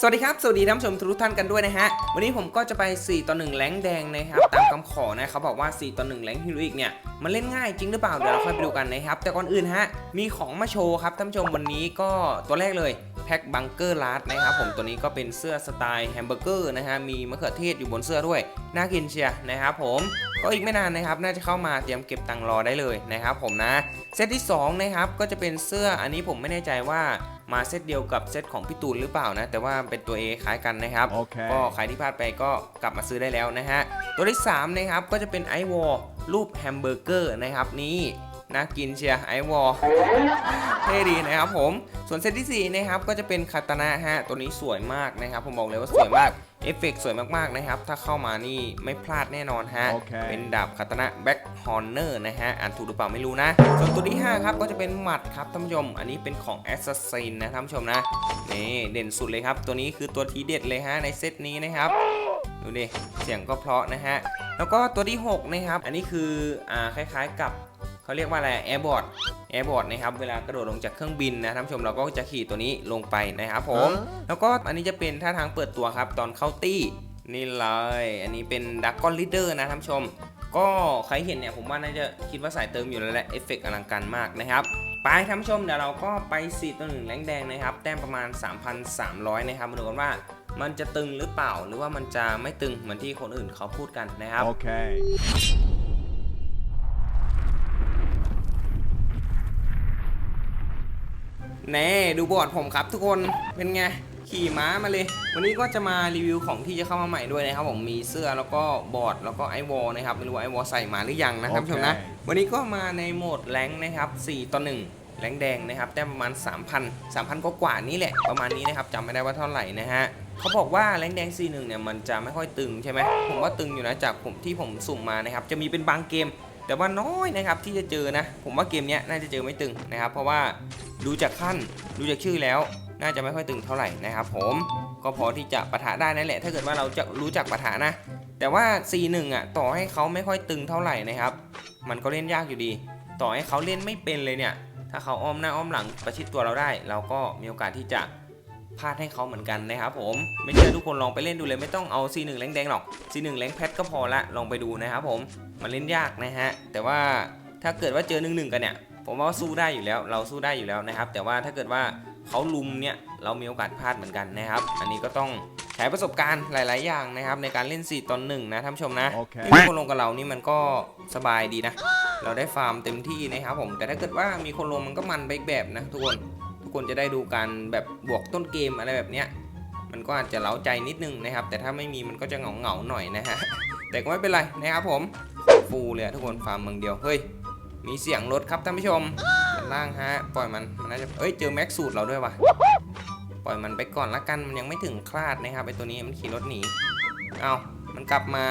สวัสดีครับ สวัสดีท่านผู้ชมทุกท่านกันด้วยนะฮะ วันนี้ผมก็จะไป 4 ต่อ 1 แรงแดงนะครับ ตามคำขอนะเขาบอกว่า 4 ต่อ 1 แรงฮิโรอีกเนี่ย มันเล่นง่ายจริงหรือเปล่า เดี๋ยวเราค่อยไปดูกันนะครับ แต่ก่อนอื่นฮะ มีของมาโชว์ครับท่านผู้ชมวันนี้ก็ตัวแรกเลยแพ็คบังเกอร์ลาร์นะครับผมตัวนี้ก็เป็นเสื้อสไตล์แฮมเบอร์เกอร์นะฮะมีมะเขือเทศอยู่บนเสื้อด้วย น่ากินเชียนะครับผมก็อีกไม่นานนะครับน่าจะเข้ามาเตรียมเก็บตังค์รอได้เลยนะครับผมนะเซตที่สองนะครับก็จะเป็นเสื้ออันนี้ผมไม่แน่ใจว่า มาเซตเดียวกับเซตของพี่ตูนหรือเปล่านะ แต่ว่าเป็นตัว A คล้ายกันนะครับโอเคก็ใครที่พลาดไปก็กลับมาซื้อได้แล้วนะฮะ ตัวที่3นะครับก็จะเป็นไอวอลรูปแฮมเบอร์เกอร์นะครับนี่ น่ากินเชียร์ไอวอลเท่ดีนะครับผม ส่วนเซตที่4นะครับก็จะเป็นคาตานะฮะตัวนี้สวยมากนะครับ ผมบอกเลยว่าสวยมากเอฟเฟกต์สวยมากๆนะครับ ถ้าเข้ามานี่ไม่พลาดแน่นอนฮะโอเคเป็นดาบคาตานะแบ็คฮอนเนอร์นะฮะ อ่านถูกหรือเปล่าไม่รู้นะ ส่วนตัวที่ 5 ครับ ก็จะเป็นหมัดครับท่านผู้ชม อันนี้เป็นของแอสซัสซินนะท่านผู้ชมนะ นี่เด่นสุดเลยครับ ตัวนี้คือตัวทีเด็ดเลยฮะ ในเซตนี้นะครับ ดูดิ เสียงก็เพราะนะฮะ แล้วก็ตัวที่ 6 นะครับ อันนี้คืออ่าคล้ายๆกับ เขาเรียกว่าอะไรแอร์บอร์ดแอร์บอร์ดนะครับเวลากระโดดลงจากเครื่องบินนะท่านผู้ชมเราก็จะขี่ตัวนี้ลงไปนะครับผมแล้วก็อันนี้จะเป็นท่าทางเปิดตัวครับตอนเข้าตี้นี่เลยอันนี้เป็นดักกอนลีดเดอร์นะท่านผู้ชม ก็ใครเห็นเนี่ยผมว่าน่าจะคิดว่าสายเติมอยู่แล้วแหละเอฟเฟกต์อลังการมากนะครับไปท่านผู้ชมเดี๋ยวเราก็ไป4ตัวหนึ่งแรงแดงนะครับแต้มประมาณ 3,300 นะครับมาดูกันว่ามันจะตึงหรือเปล่าหรือว่ามันจะไม่ตึงเหมือนที่คนอื่นเขาพูดกันนะครับ Okay. แน่ดูบอร์ดผมครับทุกคนเป็นไงขี่ม้ามาเลย วันนี้ก็จะมารีวิวของที่จะเข้ามาใหม่ด้วยนะครับผมมีเสื้อแล้วก็บอร์ดแล้วก็ไอวอลนะครับไม่รู้ว่าไอวอลใส่มาหรือยังนะครับโอเคผู้ชมนะวันนี้ก็มาในโหมดแรงค์นะครับ4ต่อ1แรงค์แดงนะครับแต้มประมาณ 3,000 3,000กว่าๆนี่แหละประมาณนี้นะครับจำไม่ได้ว่าเท่าไหร่นะฮะเขาบอกว่าแรงค์แดง4 1เนี่ยมันจะไม่ค่อยตึงใช่ไหมผมว่าตึงอยู่นะจากผมที่ผมสุ่มมานะครับจะมีเป็นบางเกม แต่ว่าน้อยนะครับที่จะเจอนะ ผมว่าเกมเนี้ยน่าจะเจอไม่ตึงนะครับเพราะว่า ดูจากขั้นดูจากชื่อแล้ว น่าจะไม่ค่อยตึงเท่าไหร่นะครับผมก็พอที่จะปะทะได้นั่นแหละ ถ้าเกิดว่าเราจะรู้จักปะทะนะ แต่ว่า C1 อะต่อให้เขาไม่ค่อยตึงเท่าไหร่นะครับ มันก็เล่นยากอยู่ดี ต่อให้เขาเล่นไม่เป็นเลยเนี่ย ถ้าเขาอ้อมหน้าอ้อมหลังประชิดตัวเราได้ เราก็มีโอกาสที่จะพลาดให้เขาเหมือนกันนะครับผม ไม่เชื่อทุกคนลองไปเล่นดูเลยไม่ต้องเอา C1 แรงแดงหรอก C1 แรงแพทก็พอละลองไปดูนะครับผม มันเล่นยากนะฮะ แต่ว่าถ้าเกิดว่าเจอหนึ่งหนึ่งกันเนี่ย ผมว่าสู้ได้อยู่แล้ว เราสู้ได้อยู่แล้วนะครับ แต่ว่าถ้าเกิดว่าเขาลุมเนี่ยเรามีโอกาสพลาดเหมือนกันนะครับ อันนี้ก็ต้องใช้ประสบการณ์หลาย ๆ อย่างนะครับ ในการเล่น 4ตอนหนึ่งนะท่านผู้ชมนะโอเคไม่มีคนลงกับเรานี่มันก็สบายดีนะ เราได้ฟาร์มเต็มที่นะครับผมแต่ถ้าเกิดว่ามีคนลงมันก็มันไปอีกแบบนะทุกคนทุกคนจะได้ดูการแบบบวกต้นเกมอะไรแบบเนี้ยมันก็อาจจะเล้าใจนิดนึงนะครับ แต่ถ้าไม่มีมันก็จะเหงาเหงาๆหน่อยนะฮะแต่ก็ไม่เป็นไรนะครับผมฟูเลยอะทุกคนฟาร์มเมืองเดียวเฮ้ย มีเสียงรถครับท่านผู้ชมด้านล่างฮะ ปล่อยมัน มันน่าจะ เอ้ย เจอแม็กสูตรเราด้วยว่ะปล่อยมันไปก่อนละกัน มันยังไม่ถึงคลาดนะครับไอตัวนี้มันขี่รถหนี เอามันกลับมา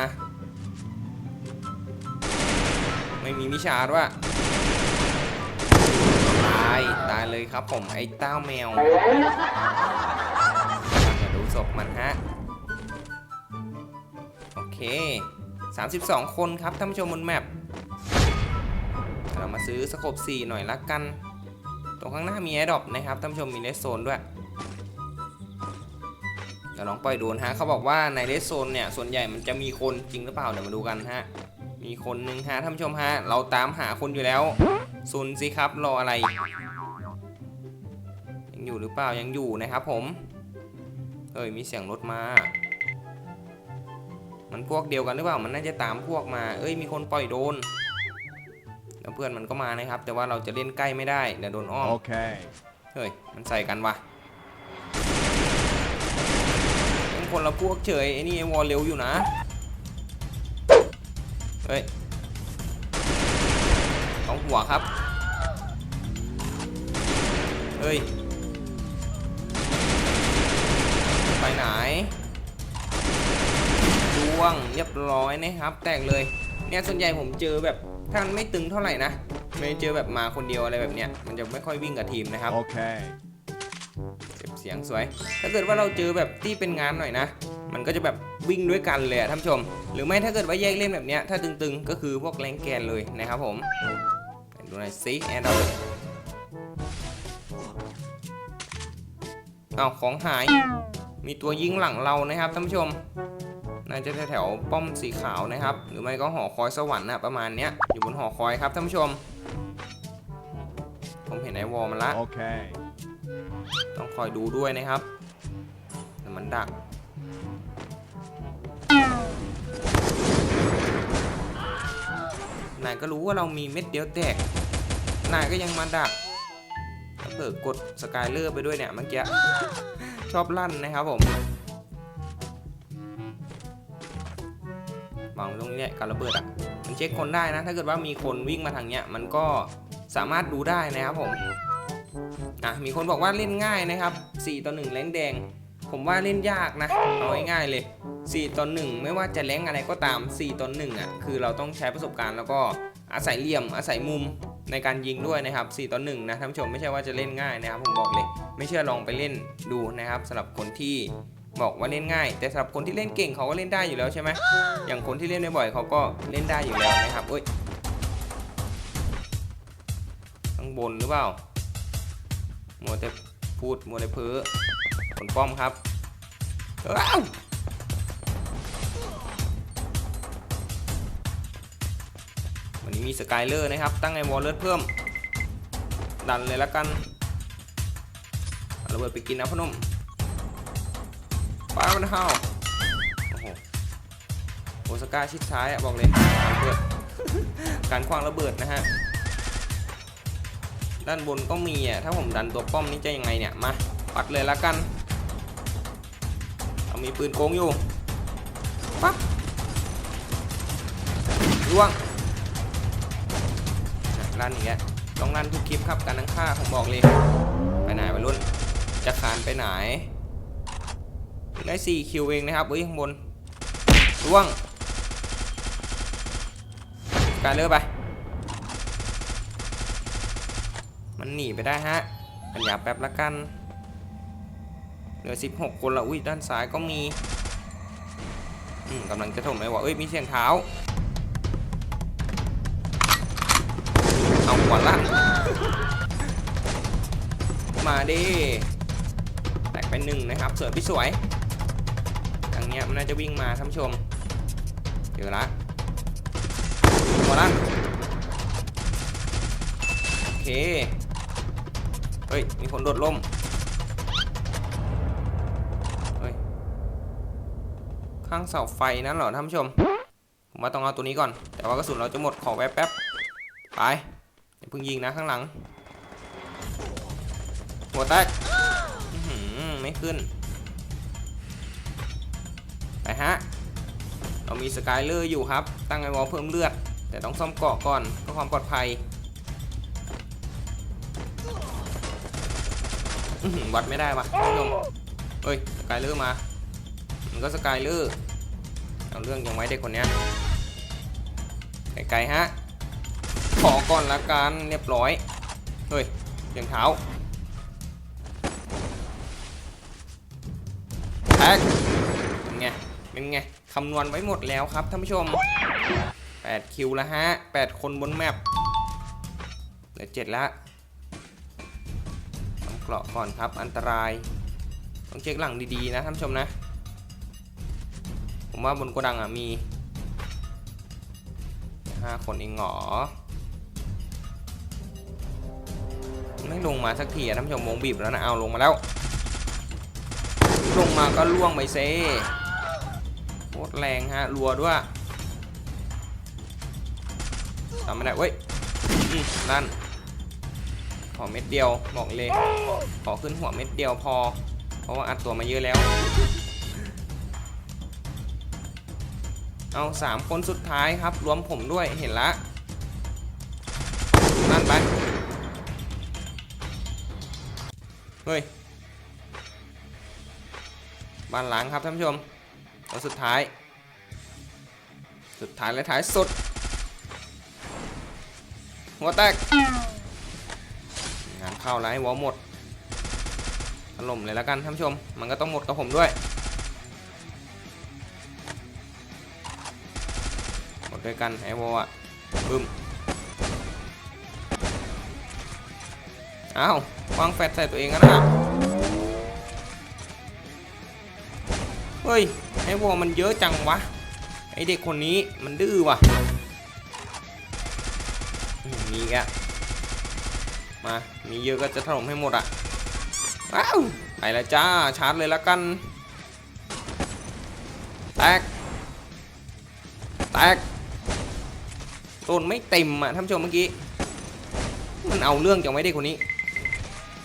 ไม่มีมิชาด้วยตาย ตายเลยครับผมไอ้เต้าแมวมาดูศพมันฮะ โอเค 32 คนครับท่านผู้ชมบนแมป เรามาซื้อสโคป4หน่อยละกัน ตรงข้างหน้ามีแอร์ดรอปนะครับท่านผู้ชมมีเลสโซนด้วยเดี๋ยวลองปล่อยโดนฮะเขาบอกว่าในเลสโซนเนี่ยส่วนใหญ่มันจะมีคนจริงหรือเปล่าเดี๋ยวมาดูกันฮะมีคนหนึ่งฮะท่านผู้ชมฮะเราตามหาคนอยู่แล้วซุนสิครับรออะไร ยังอยู่หรือเปล่ายังอยู่นะครับผมเฮ้ยมีเสียงรถมา มันพวกเดียวกันหรือเปล่ามันน่าจะตามพวกมา เอ้ยมีคนปล่อยโดน เพื่อนมันก็มานะครับ แต่ว่าเราจะเล่นใกล้ไม่ได้เดี๋ยวโดนอ้อม Okay. เฮ้ยมันใส่กันวะเป็นคนละพวกเฉยไอ้นี่ไอ้วอลเร็วอยู่นะเฮ้ยเอาหัวครับเฮ้ยไปไหนดวงเรียบร้อยนะครับ แตกเลย เนี่ยส่วนใหญ่ผมเจอแบบถ้ามันไม่ตึงเท่าไหร่นะไม่เจอแบบมาคนเดียวอะไรแบบเนี้ยมันจะไม่ค่อยวิ่งกับทีมนะครับ Okay. เก็บเสียงสวย ถ้าเกิดว่าเราเจอแบบที่เป็นงานหน่อยนะ มันก็จะแบบวิ่งด้วยกันเลยอะท่านผู้ชม หรือไม่ถ้าเกิดว่าแยกเล่นแบบเนี้ย ถ้าตึงๆ ก็คือพวกแรงแกนเลยนะครับผมไหนดูหน่อยซิแอร์ดอเอาของหาย มีตัวยิงหลังเรานะครับท่านผู้ชม น่าจะแถวๆป้อมสีขาวนะครับ หรือไม่ก็หอคอยสวรรค์นะประมาณเนี้ยอยู่บนหอคอยครับท่านผู้ชม ผมเห็นไอ้วอลมันละ Okay. ต้องคอยดูด้วยนะครับแต่มันดักนายก็รู้ว่าเรามีเม็ดเดียวแตก นายก็ยังมาดักแล้วเปิดกดสกายเลอร์ไปด้วยเนี่ยเมื่อกี้ชอบลั่นนะครับผม วางตรงนี้แหละการระเบิดอะมันเช็คคนได้นะ ถ้าเกิดว่ามีคนวิ่งมาทางเนี้ยมันก็สามารถดูได้นะครับผมอะมีคนบอกว่าเล่นง่ายนะครับ 4 ต่อ1แรงแดง ผมว่าเล่นยากนะเอาง่ายๆเลย 4 ต่อ 1 ไม่ว่าจะแรงอะไรก็ตาม 4 ต่อ1อะคือเราต้องใช้ประสบการณ์แล้วก็อาศัยเหลี่ยมอาศัยมุมในการยิงด้วยนะครับ 4 ต่อ 1 นะท่านผู้ชมไม่ใช่ว่าจะเล่นง่ายนะครับ ผมบอกเลย ไม่เชื่อลองไปเล่นดูนะครับสำหรับคนที่ บอกว่าเล่นง่าย แต่สำหรับคนที่เล่นเก่งเขาก็เล่นได้อยู่แล้วใช่ไหมอย่างคนที่เล่นบ่อยๆเขาก็เล่นได้อยู่แล้วนะครับเอ้ยข้างบนหรือเปล่ามัวแต่พูดมัวแต่เพ้อผลป้อมครับอ้าววันนี้มีสกายเลอร์นะครับ ตั้งไอวอลเลอร์เพิ่ม ดันเลยละกันเอาระเบิดไปกินนะพอหนม ป้ามันเห่าโอ้โหโอสกาชิดซ้ายอะบอกเลยระเบิดการคว้างระเบิดนะฮะ ด้านบนก็มีอะ ถ้าผมดันตัวป้อมนี่จะยังไงเนี่ย มา ปัดเลยละกันเอามีปืนโกงอยู่ ปั๊บล่วงลั่นอย่างเงี้ยต้องลั่นทุกคลิปครับการนั่งฆ่าผมบอกเลย ไปไหนไปรุ่น จะขานไปไหน ได้4คิวเองนะครับเฮ้ยข้างบนล่วงการเลือกไป มันหนีไปได้ฮะปัญญาแป๊บละกัน เหลือ 16 คนละอุ้ยด้านซ้ายก็มีอืมกำลังจะถมไปว่าเอ้ยมีเสียงเท้า เอาหัวลั่นมาดิแตกไปหนึ่งนะครับเสวยพี่สวย ทางเนี้ยมันน่าจะวิ่งมาท่านผู้ชมเจอละหัวลั่นโอเคเฮ้ยมีคนโดดล่มเฮ้ยข้างเสาไฟนั้นเหรอท่านผู้ชมผมว่าต้องเอาตัวนี้ก่อน แต่ว่ากระสุนเราจะหมดขอแวบแป๊บไปอย่าเพิ่งยิงนะข้างหลัง หัวแตกอื้อหือไม่ขึ้น ไปฮะ เรามีสกายเลอร์อยู่ครับ ตั้งไอวอลเพิ่มเลือด แต่ต้องซ่อมเกาะก่อนเพื่อความปลอดภัยอื้อหือวัดไม่ได้ว่ะท่านมเฮ้ยสกายเลอร์มา มันก็สกายเลอร์เอาเรื่องยังไว้เด็กคนเนี้ยไกลๆฮะ ขอก่อนละกันเรียบร้อย เฮ้ยเสียงเท้า เป็นไงคำนวณไว้หมดแล้วครับท่านผู้ชม 8 คิวแล้วฮะ 8 คนบนแมปเหลือ 7ล้วต้องเกราะก่อนครับอันตราย ต้องเช็คหลังดีๆนะท่านผู้ชมนะ ผมว่าบนโกดังอะมีห้าคนเองหรอไม่ลงมาสักทีอะท่านผู้ชมวงบีบแล้วนะเอาลงมาแล้ว ลงมาก็ล่วงไปเซโคตรแรงฮะรัวด้วยทำไม่ได้เว้ยนั่น ขอเม็ดเดียวบอกเลย ขอขึ้นหัวเม็ดเดียวพอ เพราะว่าอัดตัวมาเยอะแล้ว เอาสามคนสุดท้ายครับ รวมผมด้วยเห็นละ นั่นไป เฮ้ย บ้านหลังครับท่านผู้ชม คนสุดท้าย สุดท้ายและท้ายสุด หัวแตก งานเข้าแล้วให้วอลหมดถล่มเลยแล้วกันท่านผู้ชม มันก็ต้องหมดกับผมด้วย หมดด้วยกันไอวอลอะบึ้มอ้าววางแฟตใส่ตัวเองกันนะ เฮ้ย ไอ้วอมันเยอะจังวะ ไอเด็กคนนี้มันดื้อว่ะอืมมีอีกอะมา มีเยอะก็จะถล่มให้หมดอะว้าว ไปแล้วจ้า ชาร์จเลยละกัน แตก แตกโดนไม่เต็มอะท่านผู้ชมเมื่อกี้ มันเอาเรื่องจังไว้เด็กคนนี้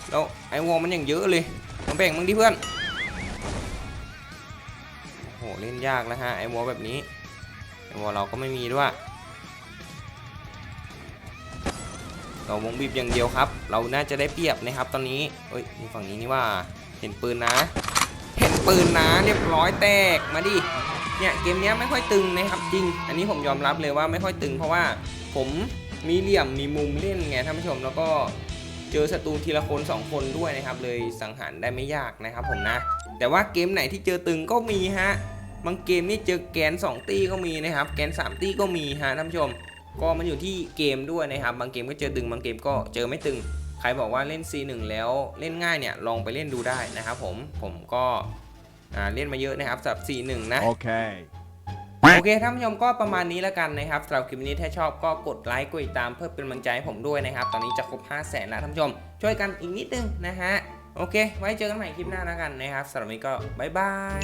แล้วไอวอมันอย่างเยอะเลยมาแบ่งมึงดิเพื่อน เล่นยากแล้วฮะไอวอลแบบนี้ไอวอลเราก็ไม่มีด้วย เราวงบีบอย่างเดียวครับ เราน่าจะได้เปรียบนะครับตอนนี้เอ้ยฝั่งนี้นี่ว่าเห็นปืนนะ เห็นปืนนะเรียบร้อยแตกมาดิเนี่ยเกมนี้ไม่ค่อยตึงนะครับจริง อันนี้ผมยอมรับเลยว่าไม่ค่อยตึง เพราะว่าผมมีเหลี่ยมมีมุมเล่นไงท่านผู้ชมแล้วก็เจอศัตรูทีละคน 2 คนด้วยนะครับ เลยสังหารได้ไม่ยากนะครับผมนะ แต่ว่าเกมไหนที่เจอตึงก็มีฮะ บางเกมนี่เจอแกน 2 ตี้ก็มีนะครับ แกน 3 ตี้ก็มีฮะท่านผู้ชม ก็มันอยู่ที่เกมด้วยนะครับ บางเกมก็เจอตึง บางเกมก็เจอไม่ตึง ใครบอกว่าเล่น C1 แล้วเล่นง่ายเนี่ยลองไปเล่นดูได้นะครับผม ผมก็อ่าเล่นมาเยอะนะครับสำหรับ C1 นะ Okay. โอเคท่านผู้ชมก็ประมาณนี้แล้วกันนะครับสำหรับคลิปนี้ถ้าชอบก็กดไลค์กดติดตามเพื่อเป็นกำลังใจให้ผมด้วยนะครับ ตอนนี้จะครบ 5 0 0แสนแล้วท่านผู้ชม ช่วยกันอีกนิดนึงนะฮะ โอเค ไว้เจอกันใหม่คลิปหน้าแล้วกันนะครับสำหรับวันนี้ก็บ๊ายบาย